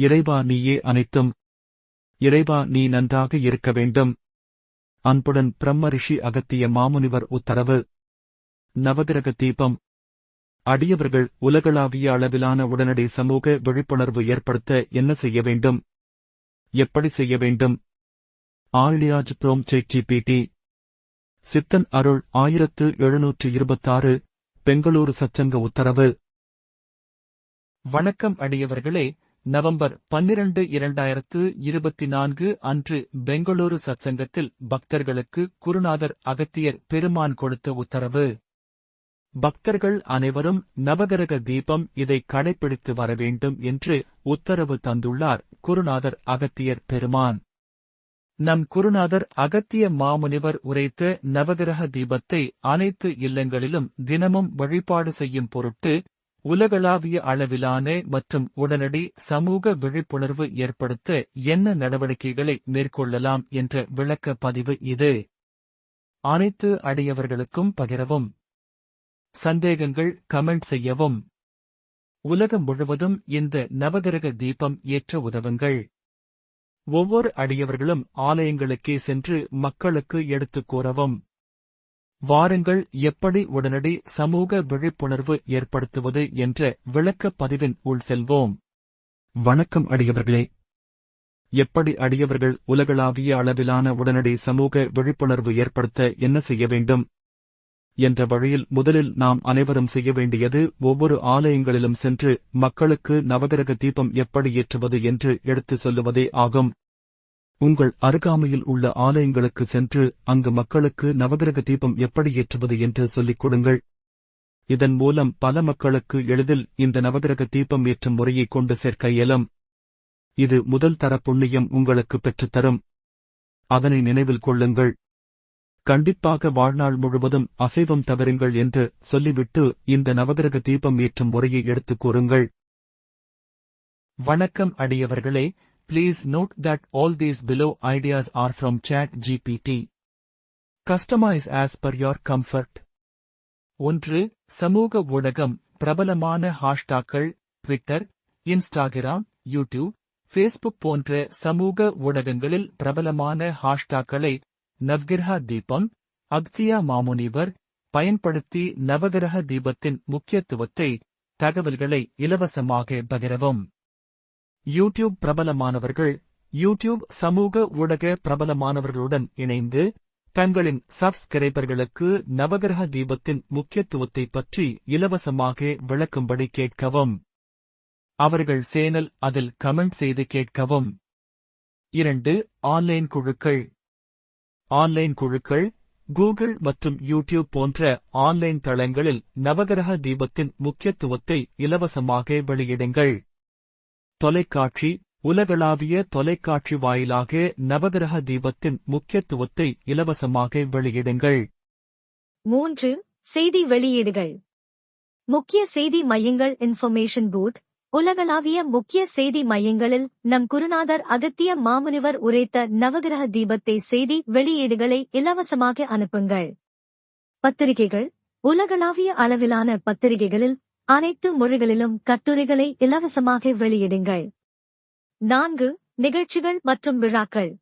இறைவா நீயே அனைத்தும். இறைவா நீ நன்றாக இருக்க வேண்டும். அன்புடன் பிரம்ம ரிஷி அகத்திய மாமுனிவர் உத்தரவு. நவகிரக தீபம். அடியவர்கள் உலகளாவிய அளவிலான உடனடி சமூக விழிப்புணர்வு ஏற்படுத்த என்ன செய்ய வேண்டும்? எப்படி செய்ய வேண்டும்? ஆழியாஜ் புரோம் பிடி சித்தன் அருள் ஆயிரத்து எழுநூற்று இருபத்தாறு பெங்களூரு சச்சங்க உத்தரவு. வணக்கம் அடியவர்களே நவம்பர் பன்னிரண்டு இரண்டாயிரத்து இருபத்தி நான்கு அன்று பெங்களூரு சத்சங்கத்தில் பக்தர்களுக்கு குருநாதர் அகத்தியர் பெருமான் கொடுத்த உத்தரவு. பக்தர்கள் அனைவரும் நவகிரக தீபம் இதை கடைபிடித்து வர வேண்டும் என்று உத்தரவு தந்துள்ளார் குருநாதர் அகத்தியர் பெருமான். நம் குருநாதர் அகத்திய மாமுனிவர் உரைத்த நவகிரக தீபத்தை அனைத்து இல்லங்களிலும் தினமும் வழிபாடு செய்யும் பொருட்டு உலகளாவிய அளவிலான மற்றும் உடனடி சமூக விழிப்புணர்வு ஏற்படுத்த என்ன நடவடிக்கைகளை மேற்கொள்ளலாம் என்ற விளக்க பதிவு இது. அனைத்து அடியவர்களுக்கும் பகிரவும். சந்தேகங்கள் கமெண்ட் செய்யவும். உலகம் முழுவதும் இந்த நவகிரக தீபம் ஏற்ற உதவுங்கள். ஒவ்வொரு அடியவர்களும் ஆலயங்களுக்கே சென்று மக்களுக்கு எடுத்துக் கூறவும். வாருங்கள் எப்படி உடனடி சமூக விழிப்புணர்வு ஏற்படுத்துவது என்ற விளக்கப் பதிவின் உள் செல்வோம். வணக்கம் அடியவர்களே. எப்படி அடியவர்கள் உலகளாவிய அளவிலான உடனடி சமூக விழிப்புணர்வு ஏற்படுத்த என்ன செய்ய வேண்டும்? என்ற வழியில் முதலில் நாம் அனைவரும் செய்ய வேண்டியது ஒவ்வொரு ஆலயங்களிலும் சென்று மக்களுக்கு நவகிரக தீபம் எப்படி ஏற்றுவது என்று எடுத்துச் சொல்லுவதே ஆகும். உங்கள் அருகாமையில் உள்ள ஆலயங்களுக்கு சென்று அங்கு மக்களுக்கு நவகிரக தீபம் எப்படி ஏற்றுவது என்று சொல்லிக் கொடுங்கள். இதன் மூலம் பல மக்களுக்கு எளிதில் இந்த நவகிரக தீபம் ஏற்றும் முறையை கொண்டு சேர்க்க இயலும். இது முதல் தர புண்ணியம் உங்களுக்கு பெற்றுத்தரும் அதனை நினைவில் கொள்ளுங்கள். கண்டிப்பாக வாழ்நாள் முழுவதும் அசைவம் தவறுங்கள் என்று சொல்லிவிட்டு இந்த நவகிரக தீபம் ஏற்றும் முறையை எடுத்துக் கூறுங்கள். வணக்கம் அடியவர்களே. Please note that all these below ideas are from chat GPT customise as per your comfort ஒன்று சமூக ஊடகம் பிரபலமான ஹாஷ்டாக்கள் ட்விட்டர் இன்ஸ்டாகிராம் யூடியூப் ஃபேஸ்புக் போன்ற சமூக ஊடகங்களில் பிரபலமான ஹாஷ்டாக்களை நவ்கிரஹா தீபம் அக்தியா மாமுனிவர் பயன்படுத்தி நவகிரக தீபத்தின் முக்கியத்துவத்தை தகவல்களை இலவசமாக பகிரவும். யூடியூப் பிரபலமானவர்கள் யூடியூப் சமூக ஊடக பிரபலமானவர்களுடன் இணைந்து தங்களின் சப்ஸ்கிரைபர்களுக்கு நவகிரக தீபத்தின் முக்கியத்துவத்தை பற்றி இலவசமாக விளக்கும்படி கேட்கவும் அவர்கள் சேனல் அதில் கமெண்ட் செய்து கேட்கவும். இரண்டு ஆன்லைன் குழுக்கள். ஆன்லைன் குழுக்கள் கூகுள் மற்றும் யூடியூப் போன்ற ஆன்லைன் தளங்களில் நவகிரக தீபத்தின் முக்கியத்துவத்தை இலவசமாக வெளியிடுங்கள். தொலைக்காட்சி உலகளாவிய தொலைக்காட்சி வாயிலாக நவகிரக தீபத்தின் முக்கியத்துவத்தை இலவசமாக வெளியிடுங்கள். மூன்று செய்தி வெளியீடுகள். முக்கிய செய்தி மையங்கள் இன்ஃபர்மேஷன் பூத் உலகளாவிய முக்கிய செய்தி மையங்களில் நம் குருநாதர் அகத்திய மாமுனிவர் உரைத்த நவகிரக தீபத்தை செய்தி வெளியீடுகளை இலவசமாக அனுப்புங்கள். பத்திரிகைகள் உலகளாவிய அளவிலான பத்திரிகைகளில் அனைத்து மொழிகளிலும் கட்டுரைகளை இலவசமாக வெளியிடுங்கள். நான்கு நிகழ்ச்சிகள் மற்றும் விழாக்கள்.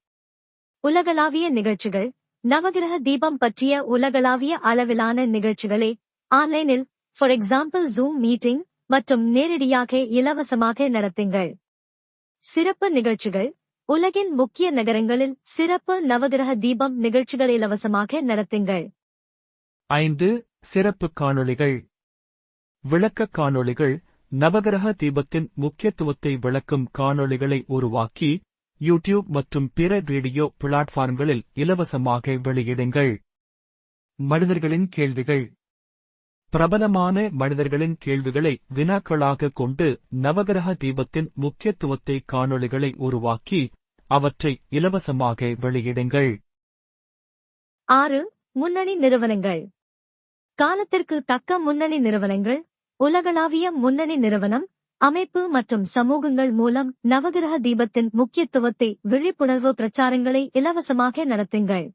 உலகளாவிய நிகழ்ச்சிகள். நவகிரக தீபம் பற்றிய உலகளாவிய அளவிலான நிகழ்ச்சிகளை. ஆன்லைனில் ஃபார் எக்ஸாம்பிள் ஜூம் மீட்டிங் மற்றும் நேரடியாக இலவசமாக நடத்துங்கள். சிறப்பு நிகழ்ச்சிகள். உலகின் முக்கிய நகரங்களில் சிறப்பு நவகிரக தீபம் நிகழ்ச்சிகள் இலவசமாக நடத்துங்கள். ஐந்து சிறப்பு காணொளிகள். விளக்க காணொளிகள் நவகிரக தீபத்தின் முக்கியத்துவத்தை விளக்கும் காணொளிகளை உருவாக்கி யூடியூப் மற்றும் பிற வீடியோ பிளாட்ஃபார்ம்களில் இலவசமாக வெளியிடுங்கள். மனிதர்களின் கேள்விகள். பிரபலமான மனிதர்களின் கேள்விகளை வினாக்களாக கொண்டு நவகிரக தீபத்தின் முக்கியத்துவத்தை காணொளிகளை உருவாக்கி அவற்றை இலவசமாக வெளியிடுங்கள். ஆறு முன்னணி நிறுவனங்கள். காலத்திற்கு தக்க முன்னணி நிறுவனங்கள் உலகளாவிய முன்னணி நிறுவனம் அமைப்பு மற்றும் சமூகங்கள் மூலம் நவகிரக தீபத்தின் முக்கியத்துவத்தை விழிப்புணர்வு பிரச்சாரங்களை இலவசமாக நடத்துங்கள்.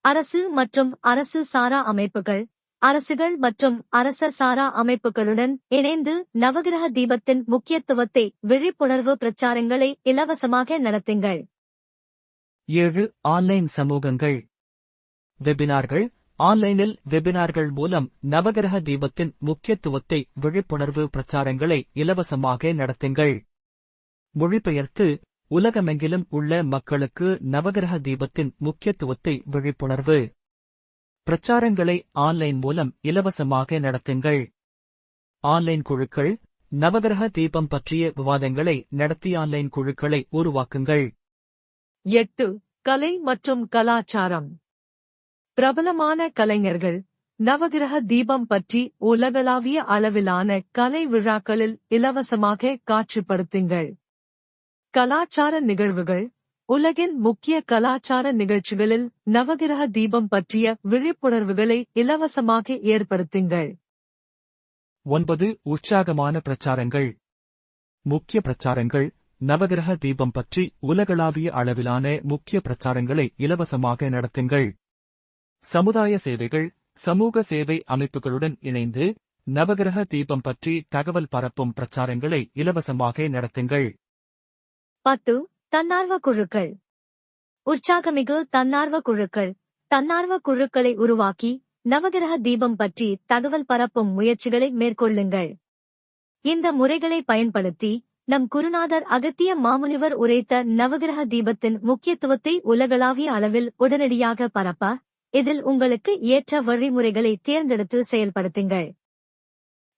அரசு மற்றும் அரசு சாரா அமைப்புகள் அரசுகள் மற்றும் அரச சாரா அமைப்புகளுடன் இணைந்து நவகிரக தீபத்தின் முக்கியத்துவத்தை விழிப்புணர்வு பிரச்சாரங்களை இலவசமாக நடத்துங்கள். ஏழு ஆன்லைன் சமூகங்கள். வெபினார்கள் ஆன்லைனில் வெபினார்கள் மூலம் நவகிரக தீபத்தின் முக்கியத்துவத்தை விழிப்புணர்வு பிரச்சாரங்களை இலவசமாக நடத்துங்கள். மொழிபெயர்த்து உலகமெங்கிலும் உள்ள மக்களுக்கு நவகிரக தீபத்தின் முக்கியத்துவத்தை விழிப்புணர்வு பிரச்சாரங்களை ஆன்லைன் மூலம் இலவசமாக நடத்துங்கள். ஆன்லைன் குழுக்கள் நவகிரக தீபம் பற்றிய விவாதங்களை நடத்தி ஆன்லைன் குழுக்களை உருவாக்குங்கள். எட்டு கலை மற்றும் கலாச்சாரம். பிரபலமான கலைஞர்கள் நவகிரக தீபம் பற்றி உலகளாவிய அளவிலான கலை விழாக்களில் இலவசமாக காட்சிப்படுத்துங்கள். கலாச்சார நிகழ்வுகள் உலகின் முக்கிய கலாச்சார நிகழ்ச்சிகளில் நவகிரக தீபம் பற்றிய விழிப்புணர்வுகளை இலவசமாக ஏற்படுத்துங்கள். ஒன்பது உற்சாகமான பிரச்சாரங்கள். முக்கிய பிரச்சாரங்கள் நவகிரக தீபம் பற்றி உலகளாவிய அளவிலான முக்கிய பிரச்சாரங்களை இலவசமாக நடத்துங்கள். சமுதாய சேவைகள் சமூக சேவை அமைப்புகளுடன் இணைந்து நவகிரக தீபம் பற்றி தகவல் பரப்பும் பிரச்சாரங்களை இலவசமாக நடத்துங்கள். பத்து தன்னார்வ குழுக்கள். உற்சாகமிகு தன்னார்வ குழுக்கள். தன்னார்வ குழுக்களை உருவாக்கி நவகிரக தீபம் பற்றி தகவல் பரப்பும் முயற்சிகளை மேற்கொள்ளுங்கள். இந்த முறைகளை பயன்படுத்தி நம் குருநாதர் அகத்திய மாமுனிவர் உரைத்த நவகிரக தீபத்தின் முக்கியத்துவத்தை உலகளாவிய அளவில் உடனடியாக பரப்ப இதில் உங்களுக்கு ஏற்ற வழிமுறைகளை தேர்ந்தெடுத்து செயல்படுத்துங்கள்.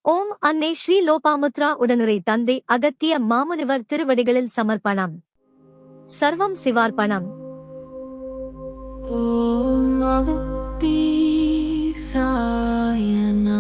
ஓம் அன்னை ஸ்ரீ லோபாமுத்ரா உடனுரை தந்தை அகத்திய மாமுனிவர் திருவடிகளில் சமர்ப்பணம். சர்வம் சிவார்ப்பணம். ஓம் சாயன